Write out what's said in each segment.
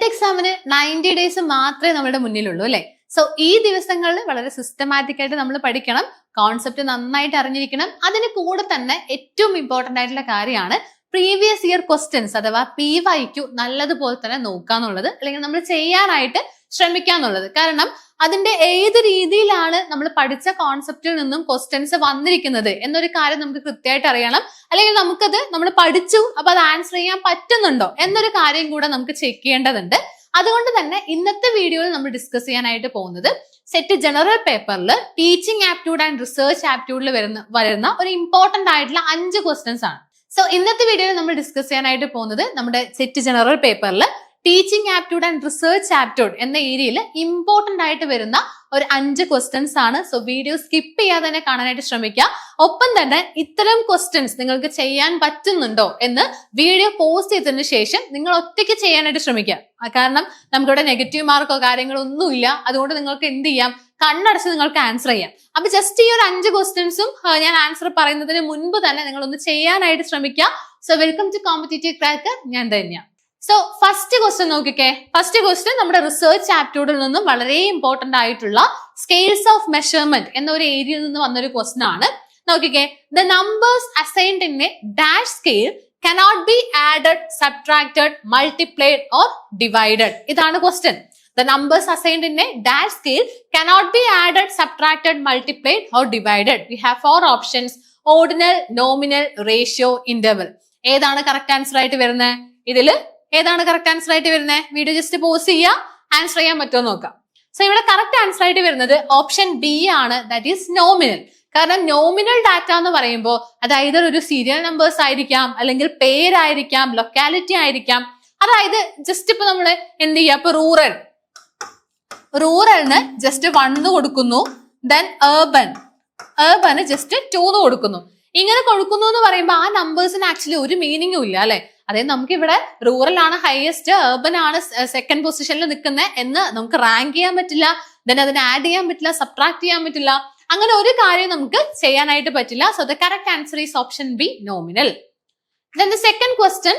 Net എക്സാമിന് ninety days മാത്രമേ നമ്മുടെ മുന്നിലുള്ളൂ അല്ലെ? സോ ഈ ദിവസങ്ങളിൽ വളരെ സിസ്റ്റമാറ്റിക് ആയിട്ട് നമ്മൾ പഠിക്കണം കോൺസെപ്റ്റ് നന്നായിട്ട് അറിഞ്ഞിരിക്കണം. അതിന് കൂടെ തന്നെ ഏറ്റവും ഇമ്പോർട്ടന്റ് ആയിട്ടുള്ള കാര്യമാണ് പ്രീവിയസ് ഇയർ ക്വസ്റ്റ്യൻസ് അഥവാ പി വൈക്യു നല്ലതുപോലെ തന്നെ നോക്കാന്നുള്ളത്. അല്ലെങ്കിൽ നമ്മൾ ചെയ്യാനായിട്ട് ശ്രമിക്കാന്നുള്ളത്. കാരണം അതിന്റെ ഏത് രീതിയിലാണ് നമ്മൾ പഠിച്ച കോൺസെപ്റ്റിൽ നിന്നും ക്വസ്റ്റ്യൻസ് വന്നിരിക്കുന്നത് എന്നൊരു കാര്യം നമുക്ക് കൃത്യമായിട്ട് അറിയണം. അല്ലെങ്കിൽ നമുക്കത് നമ്മൾ പഠിച്ചു അപ്പൊ അത് ആൻസർ ചെയ്യാൻ പറ്റുന്നുണ്ടോ എന്നൊരു കാര്യം കൂടെ നമുക്ക് ചെക്ക് ചെയ്യേണ്ടതുണ്ട്. അതുകൊണ്ട് തന്നെ ഇന്നത്തെ വീഡിയോയിൽ നമ്മൾ ഡിസ്കസ് ചെയ്യാനായിട്ട് പോകുന്നത് സെറ്റ് ജനറൽ പേപ്പറിൽ ടീച്ചിങ് ആപ്റ്റ്യൂഡ് ആൻഡ് റിസർച്ച് ആപ്റ്റ്യൂഡിൽ വരുന്ന വരുന്ന ഒരു ഇമ്പോർട്ടന്റ് ആയിട്ടുള്ള അഞ്ച് ക്വസ്റ്റ്യൻസ് ആണ്. സോ ഇന്നത്തെ വീഡിയോയിൽ നമ്മൾ ഡിസ്കസ് ചെയ്യാനായിട്ട് പോകുന്നത് നമ്മുടെ സെറ്റ് ജനറൽ പേപ്പറിൽ teaching aptitude and research aptitude എന്ന ഏരിയയിൽ ഇമ്പോർട്ടന്റ് ആയിട്ട് വരുന്ന ഒരു അഞ്ച് ക്വസ്റ്റ്യൻസ് ആണ്. സോ വീഡിയോ സ്കിപ്പ് ചെയ്യാതെ തന്നെ കാണാനായിട്ട് ശ്രമിക്കുക. ഒപ്പം തന്നെ ഇത്തരം ക്വസ്റ്റ്യൻസ് നിങ്ങൾക്ക് ചെയ്യാൻ പറ്റുന്നുണ്ടോ എന്ന് വീഡിയോ പോസ്റ്റ് ചെയ്തതിനു ശേഷം നിങ്ങൾ ഒറ്റയ്ക്ക് ചെയ്യാനായിട്ട് ശ്രമിക്കുക. കാരണം നമുക്കിവിടെ നെഗറ്റീവ് മാർക്കോ കാര്യങ്ങളോ ഒന്നുമില്ല. അതുകൊണ്ട് നിങ്ങൾക്ക് എന്ത് ചെയ്യാം? കണ്ണടച്ച് നിങ്ങൾക്ക് ആൻസർ ചെയ്യാം. അപ്പൊ ജസ്റ്റ് ഈ ഒരു അഞ്ച് ക്വസ്റ്റ്യൻസും ഞാൻ ആൻസർ പറയുന്നതിന് മുൻപ് തന്നെ നിങ്ങളൊന്ന് ചെയ്യാനായിട്ട് ശ്രമിക്കുക. So welcome to competitive crack ഞാൻ ധന്യ. സോ ഫസ്റ്റ് ക്വസ്റ്റ്യൻ നോക്കിക്കേ. ഫസ്റ്റ് ക്വസ്റ്റ്യൻ നമ്മുടെ റിസർച്ച് ആപ്റ്റ്യൂഡിൽ നിന്നും വളരെ ഇമ്പോർട്ടന്റ് ആയിട്ടുള്ള സ്കെയിൽസ് ഓഫ് മെഷർമെന്റ് എന്ന ഒരു ഏരിയയിൽ നിന്ന് വന്നൊരു ക്വസ്റ്റ്യൻ ആണ്. നോക്കിക്കേ. The numbers assigned in a dash scale cannot be added subtracted multiplied or divided ഇതാണ് question the numbers assigned in a dash scale cannot be added subtracted multiplied or divided we have four options ordinal nominal ratio interval ഏതാണ് correct answer ആയിട്ട് വരുന്നത്? ഇതിൽ ഏതാണ് correct answer ആയിട്ട് വരുന്നത് video just pause ചെയ്യുക answer ചെയ്യാൻ പറ്റുമോ നോക്കാം. സോ ഇവിടെ കറക്റ്റ് ആൻസർ ആയിട്ട് വരുന്നത് ഓപ്ഷൻ ബി ആണ്. ദാറ്റ് ഈസ് നോമിനൽ കാരണം നോമിനൽ ഡാറ്റ എന്ന് പറയുമ്പോൾ അതായത് ഒരു സീരിയൽ നമ്പേഴ്സ് ആയിരിക്കാം അല്ലെങ്കിൽ പേരായിരിക്കാം ലൊക്കാലിറ്റി ആയിരിക്കാം. അതായത് ജസ്റ്റ് ഇപ്പൊ നമ്മൾ എന്ത് ചെയ്യുക ഇപ്പൊ റൂറൽ റൂറലിന് ജസ്റ്റ് വണ്ണ് കൊടുക്കുന്നു ദെൻ ഏർബൻ ഏർബന് ജസ്റ്റ് ടൂന്ന് കൊടുക്കുന്നു. ഇങ്ങനെ കൊടുക്കുന്നു എന്ന് പറയുമ്പോൾ ആ നമ്പേഴ്സിന് ആക്ച്വലി ഒരു മീനിങ്ങും ഇല്ല അല്ലെ? അതായത് നമുക്ക് ഇവിടെ റൂറൽ ആണ് ഹയസ്റ്റ് ഏർബൻ ആണ് സെക്കൻഡ് പൊസിഷനിൽ നിൽക്കുന്നത് എന്ന് നമുക്ക് റാങ്ക് ചെയ്യാൻ പറ്റില്ല. ദെൻ അതിന് ആഡ് ചെയ്യാൻ പറ്റില്ല സബ്ട്രാക്ട് ചെയ്യാൻ പറ്റില്ല. അങ്ങനെ ഒരു കാര്യം നമുക്ക് ചെയ്യാനായിട്ട് പറ്റില്ല. So the correct answer is option B nominal then the second question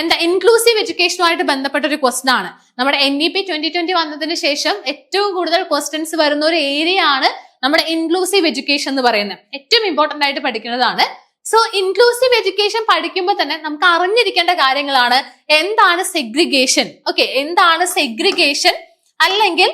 എന്താ ഇൻക്ലൂസീവ് എഡ്യൂക്കേഷനുമായിട്ട് ബന്ധപ്പെട്ട ഒരു ക്വസ്റ്റൻ ആണ്. നമ്മുടെ N E P twenty twenty വന്നതിന് ശേഷം ഏറ്റവും കൂടുതൽ ക്വസ്റ്റ്യൻസ് വരുന്ന ഒരു ഏരിയ ആണ് നമ്മുടെ ഇൻക്ലൂസീവ് എഡ്യൂക്കേഷൻ എന്ന് പറയുന്നത്. ഏറ്റവും ഇമ്പോർട്ടന്റ് ആയിട്ട് പഠിക്കുന്നതാണ് സോ ഇൻക്ലൂസീവ് എഡ്യൂക്കേഷൻ പഠിക്കുമ്പോൾ തന്നെ നമുക്ക് അറിഞ്ഞിരിക്കേണ്ട കാര്യങ്ങളാണ് എന്താണ് സെഗ്രിഗേഷൻ ഓക്കെ എന്താണ് സെഗ്രിഗേഷൻ അല്ലെങ്കിൽ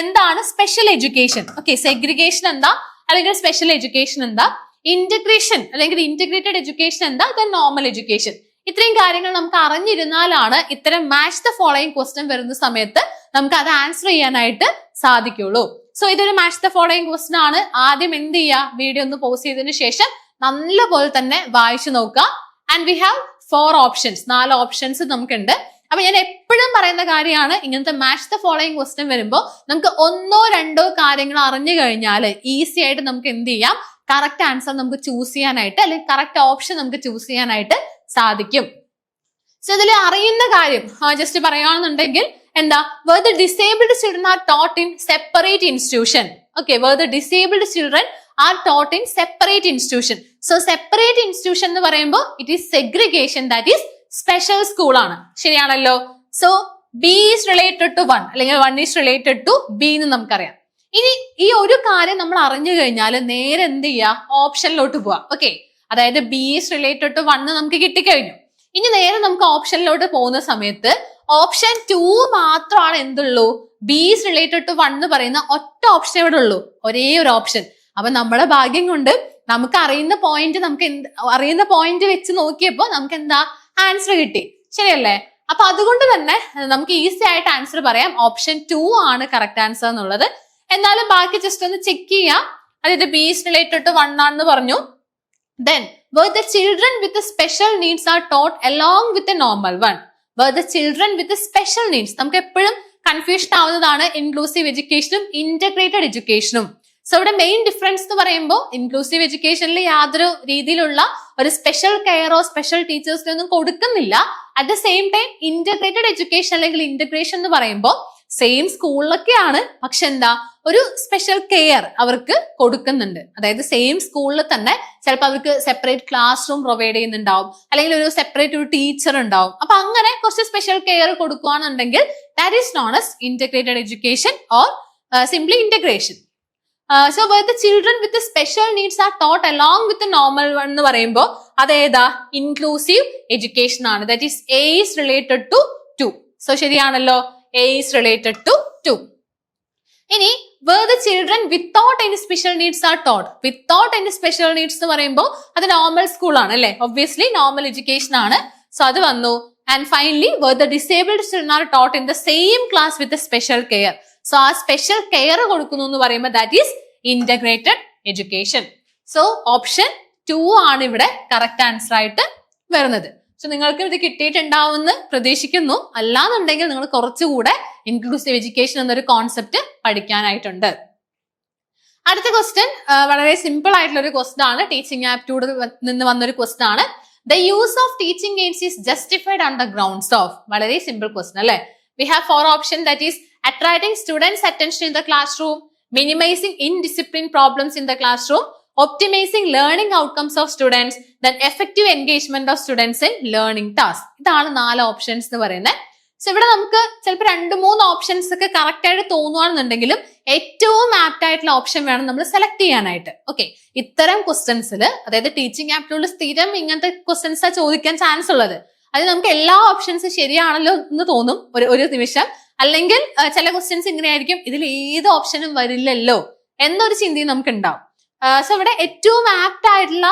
എന്താണ് സ്പെഷ്യൽ എഡ്യൂക്കേഷൻ ഓക്കെ സെഗ്രിഗേഷൻ എന്താ? അല്ലെങ്കിൽ സ്പെഷ്യൽ എഡ്യൂക്കേഷൻ എന്താ? ഇന്റഗ്രേഷൻ അല്ലെങ്കിൽ ഇന്റഗ്രേറ്റഡ് എഡ്യൂക്കേഷൻ എന്താ? ദെൻ നോർമൽ എഡ്യൂക്കേഷൻ ഇത്രയും കാര്യങ്ങൾ നമുക്ക് അറിഞ്ഞിരുന്നാലാണ് ഇത്തരം മാച്ച് ദ ഫോളോയിങ് ക്വസ്റ്റ്യൻ വരുന്ന സമയത്ത് നമുക്ക് അത് ആൻസർ ചെയ്യാനായിട്ട് സാധിക്കുള്ളൂ. സോ ഇതൊരു മാച്ച് ദ ഫോളോയിങ് ക്വസ്റ്റ്യൻ ആണ്. ആദ്യം എന്ത് ചെയ്യുക? വീഡിയോ ഒന്ന് പോസ്റ്റ് ചെയ്തതിനു ശേഷം നല്ലപോലെ തന്നെ വായിച്ചു നോക്കുക. And we have four options നാല് ഓപ്ഷൻസ് നമുക്കുണ്ട്. അപ്പൊ ഞാൻ എപ്പോഴും പറയുന്ന കാര്യമാണ് ഇങ്ങനത്തെ മാച്ച് ദ ഫോളോയിങ് ക്വസ്റ്റ്യൻ വരുമ്പോൾ നമുക്ക് ഒന്നോ രണ്ടോ കാര്യങ്ങൾ അറിഞ്ഞു കഴിഞ്ഞാൽ ഈസി ആയിട്ട് നമുക്ക് എന്ത് ചെയ്യാം? കറക്റ്റ് ആൻസർ നമുക്ക് ചൂസ് ചെയ്യാനായിട്ട് അല്ലെങ്കിൽ കറക്റ്റ് ഓപ്ഷൻ നമുക്ക് ചൂസ് ചെയ്യാനായിട്ട് സാധിക്കും. സോ ഇതിൽ അറിയുന്ന കാര്യം ജസ്റ്റ് പറയുകയാണെന്നുണ്ടെങ്കിൽ എന്താ? Where the disabled children are taught in separate institution okay where the disabled children are taught in separate institution so separate institution എന്ന് പറയുമ്പോൾ it is segregation that is special school ആണ്. ശരിയാണല്ലോ? So B is related to one അല്ലെങ്കിൽ one is related to B എന്ന് നമുക്കറിയാം. ഇനി ഈ ഒരു കാര്യം നമ്മൾ അറിഞ്ഞു കഴിഞ്ഞാൽ നേരെ എന്ത് ചെയ്യുക ഓപ്ഷനിലോട്ട് പോവാം. ഓക്കെ അതായത് B is related to one നമുക്ക് കിട്ടിക്കഴിഞ്ഞു. ഇനി നേരെ നമുക്ക് ഓപ്ഷനിലോട്ട് പോകുന്ന സമയത്ത് ഓപ്ഷൻ ടു മാത്രമാണ് എന്തുള്ളൂ? B is related to one എന്ന് പറയുന്ന ഒറ്റ ഓപ്ഷൻ ഇവിടെ ഉള്ളൂ. ഒരേ ഒരു ഓപ്ഷൻ അപ്പൊ നമ്മളെ ഭാഗ്യം കൊണ്ട് നമുക്ക് അറിയുന്ന പോയിന്റ് നമുക്ക് എന്ത് അറിയുന്ന പോയിന്റ് വെച്ച് നോക്കിയപ്പോ നമുക്ക് എന്താ? ആൻസർ കിട്ടി. ശരിയല്ലേ? അപ്പൊ അതുകൊണ്ട് തന്നെ നമുക്ക് ഈസി ആയിട്ട് ആൻസർ പറയാം. ഓപ്ഷൻ ടു ആണ് കറക്റ്റ് ആൻസർ എന്നുള്ളത്. എന്നാലും ബാക്കി ജസ്റ്റ് ഒന്ന് ചെക്ക് ചെയ്യാം. അതായത് ബി റിലേറ്റഡ് ടു വൺ ആണെന്ന് പറഞ്ഞു. Then where the children with special needs are taught along with a normal one where the children with special needs നമുക്ക് എപ്പോഴും കൺഫ്യൂഷൻ ആവുന്നതാണ് ഇൻക്ലൂസീവ് എഡ്യൂക്കേഷനും ഇന്റഗ്രേറ്റഡ് എഡ്യൂക്കേഷനും സോ ഇവിടെ മെയിൻ ഡിഫറൻസ് എന്ന് പറയുമ്പോൾ ഇൻക്ലൂസീവ് എഡ്യൂക്കേഷനിൽ യാതൊരു രീതിയിലുള്ള ഒരു സ്പെഷ്യൽ കെയറോ സ്പെഷ്യൽ ടീച്ചേഴ്സിനോ ഒന്നും കൊടുക്കുന്നില്ല. At the same time integrated education അല്ലെങ്കിൽ ഇന്റഗ്രേഷൻ എന്ന് പറയുമ്പോൾ സെയിം സ്കൂളിലൊക്കെയാണ് പക്ഷെ എന്താ ഒരു സ്പെഷ്യൽ കെയർ അവർക്ക് കൊടുക്കുന്നുണ്ട്. അതായത് സെയിം സ്കൂളിൽ തന്നെ ചിലപ്പോൾ അവർക്ക് സെപ്പറേറ്റ് ക്ലാസ് റൂം പ്രൊവൈഡ് ചെയ്യുന്നുണ്ടാവും. അല്ലെങ്കിൽ ഒരു സെപ്പറേറ്റ് ഒരു ടീച്ചർ ഉണ്ടാവും. അപ്പൊ അങ്ങനെ കുറച്ച് special care കൊടുക്കുകയാണെന്നുണ്ടെങ്കിൽ that is known as integrated education or simply integration so the children with special needs are taught along with normal one എന്ന് പറയുമ്പോൾ അതേതാ ഇൻക്ലൂസീവ് എഡ്യൂക്കേഷൻ ആണ്. That is A is related to two so ശരിയാണല്ലോ? A is related to two ഇനി where the children without any special needs are taught without any special needs എന്ന് പറയുമ്പോൾ അത് normal school ആണ് അല്ലെ? ഒബ്വിയസ്ലി നോർമൽ എഡ്യൂക്കേഷൻ ആണ്. So അത് വന്നു. And finally where the disabled children are taught in the same class with special care so ആ special care കൊടുക്കുന്നു എന്ന് പറയുമ്പോൾ that is integrated education so option two ആണ് ഇവിടെ കറക്റ്റ് ആൻസർ ആയിട്ട് വരുന്നത്. സോ നിങ്ങൾക്ക് ഇത് കിട്ടിയിട്ടുണ്ടാവുമെന്ന് പ്രതീക്ഷിക്കുന്നു. അല്ലാന്നുണ്ടെങ്കിൽ നിങ്ങൾ കുറച്ചുകൂടെ ഇൻക്ലൂസീവ് എഡ്യൂക്കേഷൻ എന്നൊരു കോൺസെപ്റ്റ് പഠിക്കാനായിട്ടുണ്ട്. അടുത്ത ക്വസ്റ്റ്യൻ വളരെ സിമ്പിൾ ആയിട്ടുള്ള ഒരു ക്വസ്റ്റൻ ആണ് ടീച്ചിങ് ആപ്റ്റ്യൂഡ് നിന്ന് വന്നൊരു ക്വസ്റ്റൻ ആണ്. The use of teaching aids is justified on the grounds of വളരെ സിമ്പിൾ ക്വസ്റ്റൻ അല്ലേ? We have four option that is attention in the classroom minimising indiscipline problems in the classroom optimising learning outcomes of students then effective engagement of students in learning task ഇതാണ് നാല് options എന്ന് പറയുന്നത്. So ഇവിടെ നമുക്ക് ചിലപ്പോൾ രണ്ട് മൂന്ന് options ഒക്കെ കറക്റ്റ് ആയിട്ട് തോന്നുകയാണെന്നുണ്ടെങ്കിലും ഏറ്റവും ആപ്റ്റ് ആയിട്ടുള്ള ഓപ്ഷൻ വേണം നമ്മൾ സെലക്ട് ചെയ്യാനായിട്ട്. ഓക്കെ ഇത്തരം ക്വസ്റ്റൻസിൽ അതായത് ടീച്ചിങ് ആപ്റ്റിലൂടെ സ്ഥിരം ഇങ്ങനത്തെ ക്വസ്റ്റൻസ് ചോദിക്കാൻ ചാൻസ് ഉള്ളത്. അത് നമുക്ക് എല്ലാ ഓപ്ഷൻസ് ശരിയാണല്ലോ എന്ന് തോന്നും ഒരു ഒരു നിമിഷം. അല്ലെങ്കിൽ ചില ക്വസ്റ്റ്യൻസ് ഇങ്ങനെയായിരിക്കും. ഇതിൽ ഏത് ഓപ്ഷനും വരില്ലല്ലോ എന്നൊരു ചിന്തയും നമുക്ക് ഉണ്ടാവും സോ ഇവിടെ ഏറ്റവും ആപ്റ്റ് ആയിട്ടുള്ള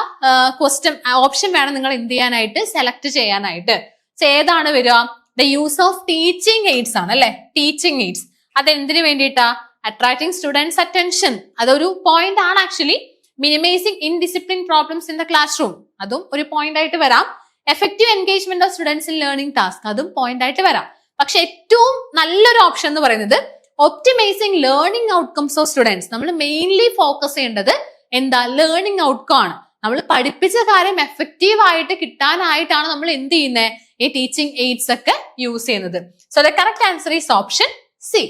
ക്വസ്റ്റ്യൻ ഓപ്ഷൻ വേണം നിങ്ങൾ എന്ത് ചെയ്യാനായിട്ട്? സെലക്ട് ചെയ്യാനായിട്ട്. സോ ഏതാണ് വരിക? The use of teaching aids ആണ് അല്ലെ? ടീച്ചിങ് എയ്ഡ്സ് അത് എന്തിനു വേണ്ടിയിട്ടാ? അട്രാക്ടിങ് സ്റ്റുഡൻസ് അറ്റൻഷൻ അതൊരു പോയിന്റ് ആണ് actually minimising indiscipline problems in the classroom അതും ഒരു പോയിന്റ് ആയിട്ട് വരാം. Effective engagement of students in learning task അതും പോയിന്റ് ആയിട്ട് വരാം. പക്ഷെ ഏറ്റവും നല്ലൊരു ഓപ്ഷൻ എന്ന് പറയുന്നത് optimising learning outcomes of students നമ്മൾ മെയിൻലി ഫോക്കസ് ചെയ്യേണ്ടത് എന്താ? ലേണിംഗ് ഔട്ട്കം ആണ്. നമ്മൾ പഠിപ്പിച്ച കാര്യം എഫക്റ്റീവ് ആയിട്ട് കിട്ടാനായിട്ടാണ് നമ്മൾ എന്ത് ചെയ്യുന്നത് ഈ ടീച്ചിങ് എയ്ഡ്സ് ഒക്കെ യൂസ് ചെയ്യുന്നത്. So the correct answer is option C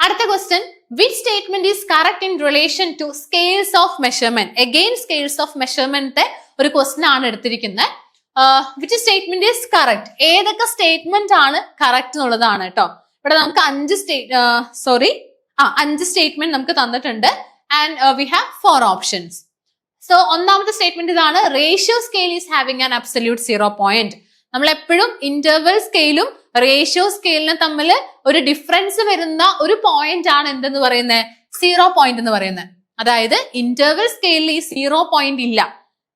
അടുത്ത question which statement is correct in relation to scales of measurement again scales of measurement ഒരു ക്വസ്റ്റ്യൻ ആണ് എടുത്തിരിക്കുന്നത് വിച്ച് സ്റ്റേറ്റ്മെന്റ് ഈസ് കറക്റ്റ് ഏതൊക്കെ സ്റ്റേറ്റ്മെന്റ് ആണ് correct എന്നുള്ളതാണ് കേട്ടോ ഇവിടെ നമുക്ക് അഞ്ച് സ്റ്റേറ്റ് സോറി ആ അഞ്ച് സ്റ്റേറ്റ്മെന്റ് നമുക്ക് തന്നിട്ടുണ്ട്. And we have four options so ഒന്നാമത്തെ സ്റ്റേറ്റ്മെന്റ് ഇതാണ് ratio scale is having an absolute zero point നമ്മൾ എപ്പോഴും ഇന്റർവൽ സ്കെയിലും റേഷ്യോ സ്കെയിലിനും തമ്മിൽ ഒരു ഡിഫറൻസ് വരുന്ന ഒരു പോയിന്റ് ആണ് എന്തെന്ന് പറയുന്നത് സീറോ പോയിന്റ് എന്ന് പറയുന്നത് അതായത് ഇന്റർവൽ സ്കെയിലിൽ ഈ സീറോ പോയിന്റ് ഇല്ല.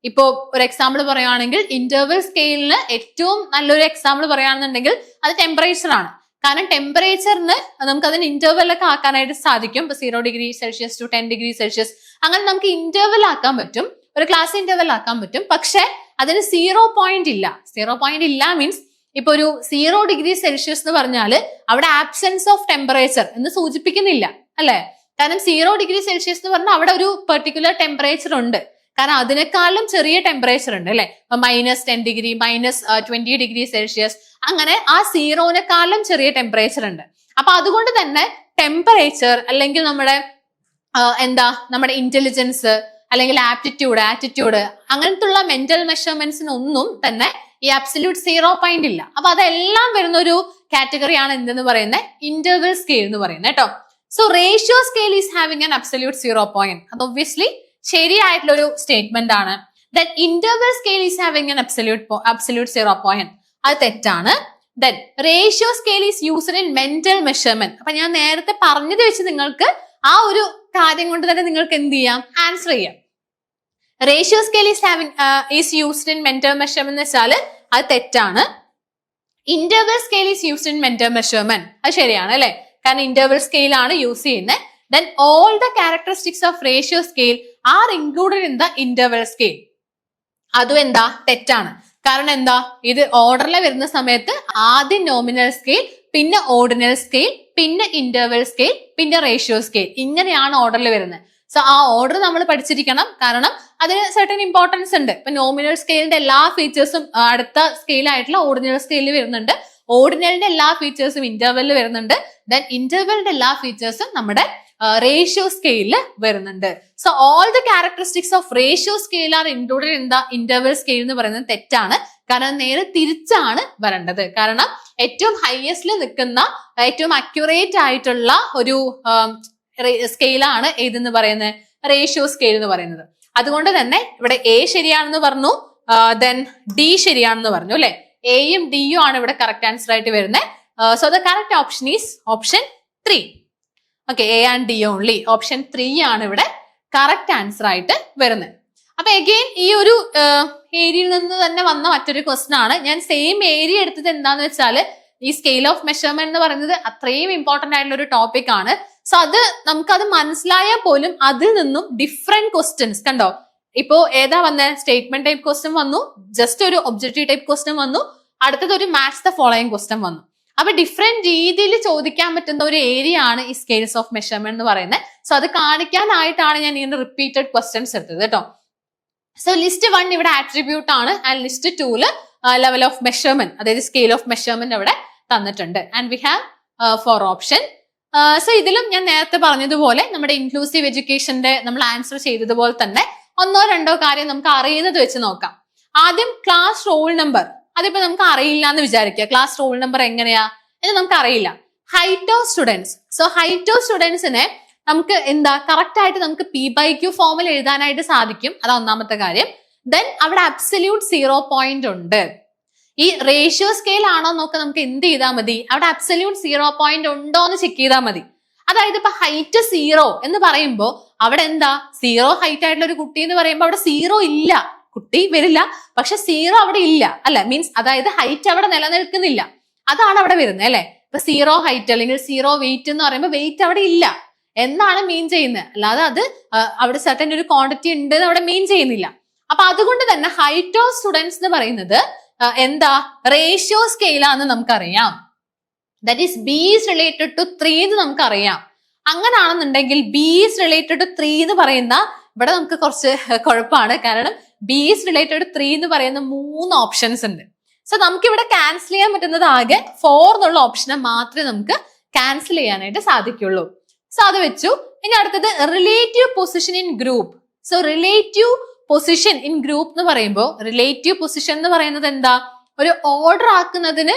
ഇപ്പോ ഒരു എക്സാമ്പിൾ പറയുകയാണെങ്കിൽ ഇന്റർവൽ സ്കെയിലിന് ഏറ്റവും നല്ലൊരു എക്സാമ്പിൾ പറയുകയാണെന്നുണ്ടെങ്കിൽ അത് ടെമ്പറേച്ചർ ആണ്. കാരണം ടെമ്പറേച്ചറിന് നമുക്ക് അതിന് ഇന്റർവെൽ ഒക്കെ ആക്കാനായിട്ട് സാധിക്കും. ഇപ്പൊ zero degree Celsius to ten degree Celsius അങ്ങനെ നമുക്ക് ഇന്റർവൽ ആക്കാൻ പറ്റും. ഒരു ക്ലാസ് ഇന്റർവെൽ ആക്കാൻ പറ്റും. പക്ഷെ അതിന് സീറോ പോയിന്റ് ഇല്ല. സീറോ പോയിന്റ് ഇല്ല മീൻസ് ഇപ്പൊ ഒരു സീറോ ഡിഗ്രി സെൽഷ്യസ് എന്ന് പറഞ്ഞാൽ അവിടെ ആബ്സെൻസ് ഓഫ് ടെമ്പറേച്ചർ എന്ന് സൂചിപ്പിക്കുന്നില്ല. അല്ലെ? കാരണം സീറോ ഡിഗ്രി സെൽഷ്യസ് എന്ന് പറഞ്ഞാൽ അവിടെ ഒരു പെർട്ടിക്കുലർ ടെമ്പറേച്ചർ ഉണ്ട്. കാരണം അതിനേക്കാളും ചെറിയ ടെമ്പറേച്ചർ ഉണ്ട് അല്ലെ? Minus ten degree minus twenty degree Celsius അങ്ങനെ ആ സീറോനെക്കാളും ചെറിയ ടെമ്പറേച്ചർ ഉണ്ട്. അപ്പൊ അതുകൊണ്ട് തന്നെ ടെമ്പറേച്ചർ അല്ലെങ്കിൽ നമ്മുടെ എന്താ നമ്മുടെ ഇന്റലിജൻസ് അല്ലെങ്കിൽ ആപ്റ്റിറ്റ്യൂഡ് ആറ്റിറ്റ്യൂഡ് അങ്ങനത്തെ ഉള്ള മെന്റൽ മെഷർമെന്റ്സിനൊന്നും തന്നെ ഈ അബ്സല്യൂട്ട് സീറോ പോയിന്റ് ഇല്ല. അപ്പൊ അതെല്ലാം വരുന്ന ഒരു കാറ്റഗറിയാണ് എന്തെന്ന് പറയുന്നത് ഇന്റർവൽ സ്കെയിൽ എന്ന് പറയുന്നത് കേട്ടോ so ratio scale is having an absolute zero point അത് ഒബ്വിയസ്ലി ശരിയായിട്ടുള്ള ഒരു സ്റ്റേറ്റ്മെന്റ് ആണ് then interval scale is having absolute absolute zero point അത് തെറ്റാണ്. Then ratio scale is used in mental measurement അപ്പൊ ഞാൻ നേരത്തെ പറഞ്ഞത് വെച്ച് നിങ്ങൾക്ക് ആ ഒരു കാര്യം കൊണ്ട് തന്നെ നിങ്ങൾക്ക് എന്ത് ചെയ്യാം? ആൻസർ ചെയ്യാം. Ratio scale is having is used in mental measurement എന്ന് വെച്ചാൽ അത് തെറ്റാണ്. Interval scale is used in mental measurement അത് ശരിയാണ് അല്ലെ? കാരണം ഇന്റർവൽ സ്കെയിലാണ് യൂസ് ചെയ്യുന്നത്. Then all the characteristics of ratio scale are included in the interval scale അതും എന്താ? തെറ്റാണ്. കാരണം എന്താ? ഇത് ഓർഡറിൽ വരുന്ന സമയത്ത് ആദ്യം നോമിനൽ സ്കെയിൽ പിന്നെ ഓർഡിനൽ സ്കെയിൽ പിന്നെ ഇന്റർവൽ സ്കെയിൽ പിന്നെ റേഷ്യോ സ്കെയിൽ ഇങ്ങനെയാണ് ഓർഡറിൽ വരുന്നത്. സോ ആ ഓർഡർ നമ്മൾ പഠിച്ചിരിക്കണം. കാരണം അതിന് സർട്ടൻ ഇമ്പോർട്ടൻസ് ഉണ്ട്. ഇപ്പൊ നോമിനൽ സ്കെയിലിന്റെ എല്ലാ ഫീച്ചേഴ്സും അടുത്ത സ്കെയിലായിട്ടുള്ള ഓർഡിനൽ സ്കെയിലിൽ വരുന്നുണ്ട്. ഓർഡിനലിന്റെ എല്ലാ ഫീച്ചേഴ്സും ഇന്റർവെല്ലിൽ വരുന്നുണ്ട്. ദെൻ ഇന്റർവെല്ലിന്റെ എല്ലാ ഫീച്ചേഴ്സും നമ്മുടെ റേഷ്യോ സ്കെയിലിൽ വരുന്നുണ്ട്. So all the characteristics of ratio scale are included in the interval scale എന്ന് പറയുന്നത് തെറ്റാണ്. കാരണം നേരെ തിരിച്ചാണ് വരേണ്ടത്. കാരണം ഏറ്റവും ഹയസ്റ്റിൽ നിൽക്കുന്ന ഏറ്റവും അക്യുറേറ്റ് ആയിട്ടുള്ള ഒരു സ്കെയിലാണ് ഏതെന്ന് പറയുന്നത്? റേഷ്യോ സ്കെയിൽ എന്ന് പറയുന്നത്. അതുകൊണ്ട് തന്നെ ഇവിടെ എ ശരിയാണെന്ന് പറഞ്ഞു ദെൻ ഡി ശരിയാണെന്ന് പറഞ്ഞു അല്ലെ? എയും ഡിയും ആണ് ഇവിടെ കറക്റ്റ് ആൻസർ ആയിട്ട് വരുന്നത്. So the correct option is option three okay A and D only option three ആണ് ഇവിടെ കറക്റ്റ് ആൻസർ ആയിട്ട് വരുന്നത്. അപ്പൊ എഗെയിൻ ഈ ഒരു ഏരിയയിൽ നിന്ന് തന്നെ വന്ന മറ്റൊരു ക്വസ്റ്റൻ ആണ്. ഞാൻ സെയിം ഏരിയ എടുത്തത് എന്താന്ന് വെച്ചാൽ ഈ സ്കെയിൽ ഓഫ് മെഷർമെന്റ് എന്ന് പറയുന്നത് അത്രയും ഇമ്പോർട്ടന്റ് ആയിട്ടുള്ള ഒരു ടോപ്പിക് ആണ്. സോ അത് നമുക്കത് മനസ്സിലായാൽ പോലും അതിൽ നിന്നും ഡിഫറെന്റ് ക്വസ്റ്റ്യൻസ് കണ്ടോ? ഇപ്പോ ഏതാ വന്ന? സ്റ്റേറ്റ്മെന്റ് ടൈപ്പ് ക്വസ്റ്റ്യൻ വന്നു. ജസ്റ്റ് ഒരു ഒബ്ജക്റ്റീവ് ടൈപ്പ് ക്വസ്റ്റ്യൻ വന്നു. അടുത്തത് ഒരു മാത്സ് ദ ഫോളോയിങ് ക്വസ്റ്റ്യൻ വന്നു. അപ്പൊ ഡിഫറെന്റ് രീതിയിൽ ചോദിക്കാൻ പറ്റുന്ന ഒരു ഏരിയ ആണ് ഈ സ്കെയിൽസ് ഓഫ് മെഷർമെന്റ് എന്ന് പറയുന്നത്. സോ അത് കാണിക്കാനായിട്ടാണ് ഞാൻ ഇങ്ങനെ റിപ്പീറ്റഡ് ക്വസ്റ്റ്യൻസ് എടുത്തത് കേട്ടോ. സോ ലിസ്റ്റ് വൺ ഇവിടെ ആട്രിബ്യൂട്ട് ആണ് and list two level of measurement അതായത് സ്കെയിൽ ഓഫ് മെഷർമെന്റ് അവിടെ തന്നിട്ടുണ്ട്. And we have four option so ഇതിലും ഞാൻ നേരത്തെ പറഞ്ഞതുപോലെ നമ്മുടെ ഇൻക്ലൂസീവ് എഡ്യൂക്കേഷന്റെ നമ്മൾ ആൻസർ ചെയ്തതുപോലെ തന്നെ ഒന്നോ രണ്ടോ കാര്യം നമുക്ക് അറിയുന്നത് വെച്ച് നോക്കാം. ആദ്യം ക്ലാസ് റോൾ നമ്പർ അതിപ്പോ നമുക്ക് അറിയില്ല എന്ന് വിചാരിക്കുക. ക്ലാസ് റോൾ നമ്പർ എങ്ങനെയാ? എന്ന് നമുക്ക് അറിയില്ല. Height of students so height of സ്റ്റുഡൻസിനെ നമുക്ക് എന്താ? കറക്റ്റ് ആയിട്ട് നമുക്ക് പി ബൈ ക്യൂ ഫോമിൽ എഴുതാനായിട്ട് സാധിക്കും. അതാ ഒന്നാമത്തെ കാര്യം. ദെൻ അവിടെ അബ്സല്യൂട്ട് സീറോ പോയിന്റ് ഉണ്ട്. ഈ റേഷ്യോ സ്കെയിൽ ആണോ നോക്ക്. നമുക്ക് എന്ത് ചെയ്താൽ മതി? അവിടെ അബ്സല്യൂട്ട് സീറോ പോയിന്റ് ഉണ്ടോ എന്ന് ചെക്ക് ചെയ്താൽ മതി. അതായത് ഇപ്പൊ ഹൈറ്റ് സീറോ എന്ന് പറയുമ്പോൾ അവിടെ എന്താ? സീറോ ഹൈറ്റ് ആയിട്ടുള്ള ഒരു കുട്ടി എന്ന് പറയുമ്പോൾ അവിടെ സീറോ ഇല്ല. കുട്ടി വരില്ല. പക്ഷെ സീറോ അവിടെ ഇല്ല. അല്ല? മീൻസ് അതായത് ഹൈറ്റ് അവിടെ നിലനിൽക്കുന്നില്ല. അതാണ് അവിടെ വരുന്നത് അല്ലെ? ഇപ്പൊ സീറോ ഹൈറ്റ് അല്ലെങ്കിൽ സീറോ വെയിറ്റ് എന്ന് പറയുമ്പോൾ വെയിറ്റ് അവിടെ ഇല്ല. എന്നാണ് മീൻ ചെയ്യുന്നത്. അല്ലാതെ അത് അവിടെ സെർട്ടൻ ഒരു ക്വാണ്ടിറ്റി ഉണ്ട് എന്ന് അവിടെ മീൻ ചെയ്യുന്നില്ല. അപ്പൊ അതുകൊണ്ട് തന്നെ ഹൈറ്റ് ഓഫ് സ്റ്റുഡൻസ് എന്ന് പറയുന്നത് എന്താ? റേഷ്യോ സ്കെയിലാന്ന് നമുക്കറിയാം. That is B is related to three എന്ന് നമുക്കറിയാം. അങ്ങനാണെന്നുണ്ടെങ്കിൽ B is related to three എന്ന് പറയുന്ന ഇവിടെ നമുക്ക് കുറച്ച് കുഴപ്പമാണ്. കാരണം ബി ഈസ് റിലേറ്റഡ് ത്രീ എന്ന് പറയുന്ന മൂന്ന് ഓപ്ഷൻസ് ഉണ്ട്. സോ നമുക്ക് ഇവിടെ ക്യാൻസൽ ചെയ്യാൻ പറ്റുന്നത് ആകെ ഫോർ എന്നുള്ള ഓപ്ഷനെ മാത്രമേ നമുക്ക് ക്യാൻസൽ ചെയ്യാനായിട്ട് സാധിക്കുള്ളൂ. സോ അത് വെച്ചു. ഇനി അടുത്തത് relative position in group so relative position in group എന്ന് പറയുമ്പോൾ റിലേറ്റീവ് പൊസിഷൻ എന്ന് പറയുന്നത് എന്താ? ഒരു ഓർഡർ ആക്കുന്നതിന്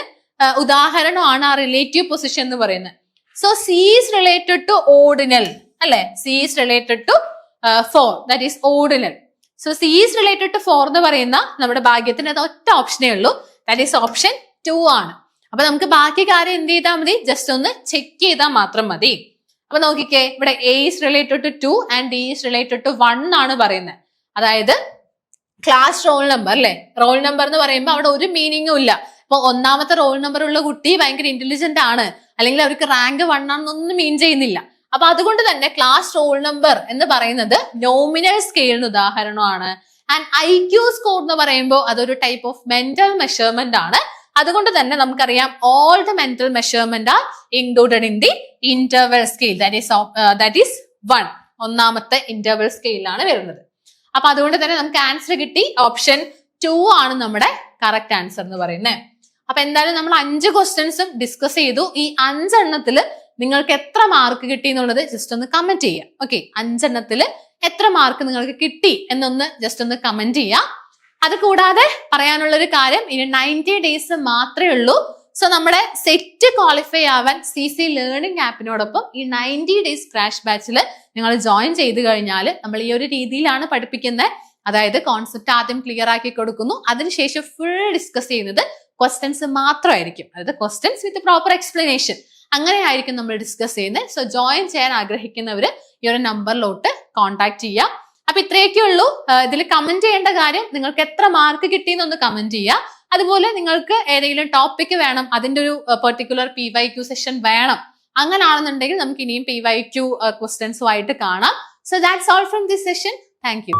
ഉദാഹരണമാണ് ആ റിലേറ്റീവ് പൊസിഷൻ എന്ന് പറയുന്നത്. So C is related to ordinal അല്ലെ? C is related to four that is ordinal so C is related to four എന്ന് പറയുന്ന നമ്മുടെ ഭാഗ്യത്തിന് അത് ഒറ്റ ഓപ്ഷനേ ഉള്ളൂ. ദാറ്റ് ഈസ് ഓപ്ഷൻ ടു ആണ്. അപ്പൊ നമുക്ക് ബാക്കി കാര്യം എന്ത് ചെയ്താൽ മതി? ജസ്റ്റ് ഒന്ന് ചെക്ക് ചെയ്താൽ മാത്രം മതി. അപ്പൊ നോക്കിക്കേ ഇവിടെ A is related to two and D is related to one ആണ് പറയുന്നത് അതായത് ക്ലാസ് റോൾ നമ്പർ അല്ലെ റോൾ നമ്പർ എന്ന് പറയുമ്പോൾ അവിടെ ഒരു മീനിങ്ങും ഇല്ല. ഇപ്പൊ ഒന്നാമത്തെ റോൾ നമ്പർ ഉള്ള കുട്ടി ഭയങ്കര ഇന്റലിജന്റ് ആണ്. അല്ലെങ്കിൽ അവർക്ക് റാങ്ക് വൺ ആണെന്നൊന്നും മീൻ ചെയ്യുന്നില്ല. അപ്പൊ അതുകൊണ്ട് തന്നെ ക്ലാസ് റോൾ നമ്പർ എന്ന് പറയുന്നത് നോമിനൽ സ്കെയിലിന് ഉദാഹരണമാണ്. ആൻഡ് ഐ ക്യു സ്കോർ എന്ന് പറയുമ്പോൾ അതൊരു ടൈപ്പ് ഓഫ് മെന്റൽ മെഷർമെന്റ് ആണ്. അതുകൊണ്ട് തന്നെ നമുക്കറിയാം all the mental measurement are included in the interval scale that is one ഒന്നാമത്തെ ഇന്റർവെൽ സ്കെയിലാണ് വരുന്നത്. അപ്പൊ അതുകൊണ്ട് തന്നെ നമുക്ക് ആൻസർ കിട്ടി. ഓപ്ഷൻ ടു ആണ് നമ്മുടെ കറക്റ്റ് ആൻസർ എന്ന് പറയുന്നത്. അപ്പൊ എന്തായാലും നമ്മൾ അഞ്ച് ക്വസ്റ്റ്യൻസും ഡിസ്കസ് ചെയ്തു. ഈ അഞ്ചെണ്ണത്തിൽ നിങ്ങൾക്ക് എത്ര മാർക്ക് കിട്ടി എന്നുള്ളത് ജസ്റ്റ് ഒന്ന് കമന്റ് ചെയ്യുക ഓക്കെ അഞ്ചെണ്ണത്തിൽ എത്ര മാർക്ക് നിങ്ങൾക്ക് കിട്ടി എന്നൊന്ന് ജസ്റ്റ് ഒന്ന് കമന്റ് ചെയ്യാം. അത് കൂടാതെ പറയാനുള്ള ഒരു കാര്യം ഇനി നയന്റി ഡേയ്സ് മാത്രമേ ഉള്ളൂ. സോ നമ്മുടെ സെറ്റ് ക്വാളിഫൈ ആവാൻ സി സി ലേണിംഗ് ആപ്പിനോടൊപ്പം ഈ നയന്റി ഡേയ്സ് ക്രാഷ് ബാച്ചിൽ നിങ്ങൾ ജോയിൻ ചെയ്ത് കഴിഞ്ഞാൽ നമ്മൾ ഈ ഒരു രീതിയിലാണ് പഠിപ്പിക്കുന്നത് അതായത് കോൺസെപ്റ്റ് ആദ്യം ക്ലിയർ ആക്കി കൊടുക്കുന്നു. അതിനുശേഷം ഫുൾ ഡിസ്കസ് ചെയ്യുന്നത് ക്വസ്റ്റ്യൻസ് മാത്രമായിരിക്കും. അതായത് ക്വസ്റ്റ്യൻസ് വിത്ത് പ്രോപ്പർ എക്സ്പ്ലനേഷൻ അങ്ങനെയായിരിക്കും നമ്മൾ ഡിസ്കസ് ചെയ്യുന്നത്. സോ ജോയിൻ ചെയ്യാൻ ആഗ്രഹിക്കുന്നവര് ഈ ഒരു നമ്പറിലോട്ട് കോൺടാക്ട് ചെയ്യാം. അപ്പൊ ഇത്രയൊക്കെ ഉള്ളൂ. ഇതിൽ കമന്റ് ചെയ്യേണ്ട കാര്യം നിങ്ങൾക്ക് എത്ര മാർക്ക് കിട്ടി കിട്ടിയെന്നൊന്ന് കമന്റ് ചെയ്യുക അതുപോലെ നിങ്ങൾക്ക് ഏതെങ്കിലും ടോപ്പിക് വേണം അതിന്റെ ഒരു particular P Y Q session വേണം. അങ്ങനാണെന്നുണ്ടെങ്കിൽ നമുക്ക് ഇനിയും പി വൈ ക്യു ക്വസ്റ്റ്യൻസുമായിട്ട് കാണാം. So that's all from this session thank you